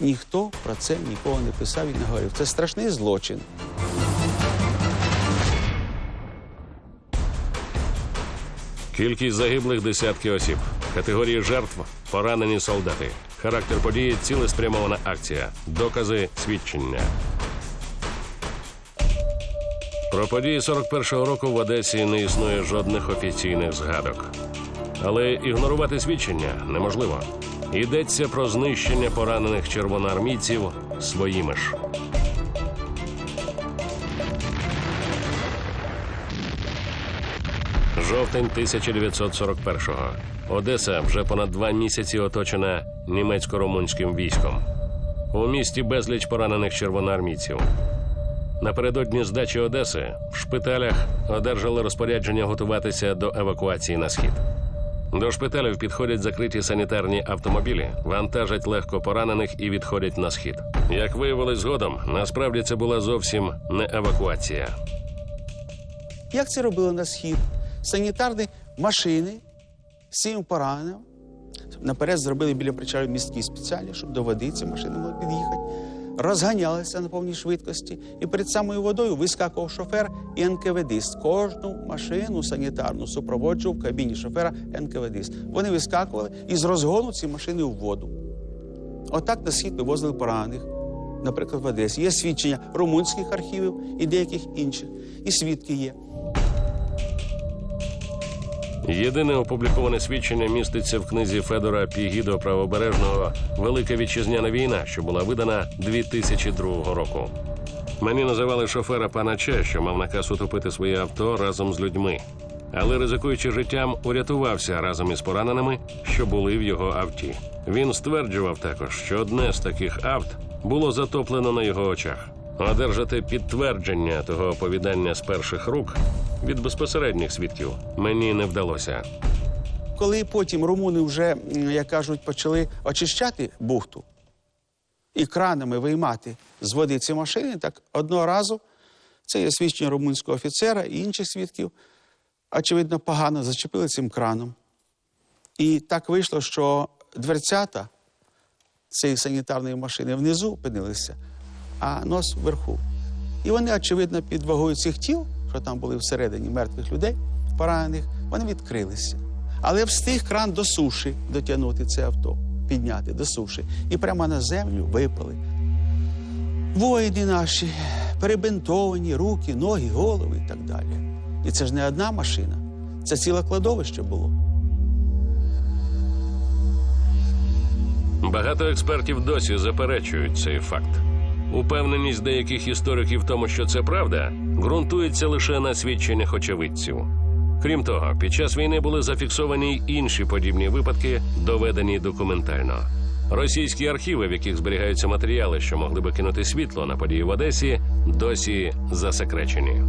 ніхто про це нікого не писав і не говорив. Це страшний злочин. Кількість загиблих десятки осіб. Категорії жертв поранені солдати. Характер події цілеспрямована акція. Докази свідчення. Про події 41-го року в Одесі не існує жодних офіційних згадок. Але ігнорувати свідчення неможливо. Йдеться про знищення поранених червоноармійців своїми ж. Жовтень 1941-го. Одеса вже понад два місяці оточена німецько-румунським військом. У місті безліч поранених червоноармійців. Напередодні здачі Одеси в шпиталях одержали розпорядження готуватися до евакуації на схід. До шпиталів підходять закриті санітарні автомобілі, вантажать легко поранених і відходять на схід. Як виявилось згодом, насправді це була зовсім не евакуація. Як це робили на схід? Санітарні машини цим пораненим. Наперед зробили біля причалу містки спеціальні, щоб до води ці машини могли під'їхати. Розганялися на повній швидкості, і перед самою водою вискакував шофер і НКВДист. Кожну машину санітарну супроводжував в кабіні шофера НКВДист. Вони вискакували і з розгону ці машини в воду. Отак на схід вивозили поранених, наприклад, в Одесі. Є свідчення румунських архівів і деяких інших, і свідки є. Єдине опубліковане свідчення міститься в книзі Федора Пігідо Правобережного Велика вітчизняна війна, що була видана 2002 року. Мені називали шофера пана Че, що мав наказ утопити своє авто разом з людьми. Але ризикуючи життям, урятувався разом із пораненими, що були в його авті. Він стверджував також, що одне з таких авт було затоплено на його очах. Одержати підтвердження того оповідання з перших рук від безпосередніх свідків мені не вдалося. Коли потім румуни вже, як кажуть, почали очищати бухту і кранами виймати з води ці машини, так одного разу це є свідчення румунського офіцера і інших свідків, очевидно, погано зачепили цим краном. І так вийшло, що дверцята цієї санітарної машини внизу опинилися, а нос вверху. І вони, очевидно, під вагою цих тіл, що там були всередині мертвих людей, поранених, вони відкрилися. Але встиг кран до суші дотягнути це авто, підняти до суші. І прямо на землю випали. Воїни наші, перебинтовані, руки, ноги, голови і так далі. І це ж не одна машина, це ціле кладовище було. Багато експертів досі заперечують цей факт. Упевненість деяких істориків в тому, що це правда, ґрунтується лише на свідченнях очевидців. Крім того, під час війни були зафіксовані й інші подібні випадки, доведені документально. Російські архіви, в яких зберігаються матеріали, що могли би кинути світло на події в Одесі, досі засекречені.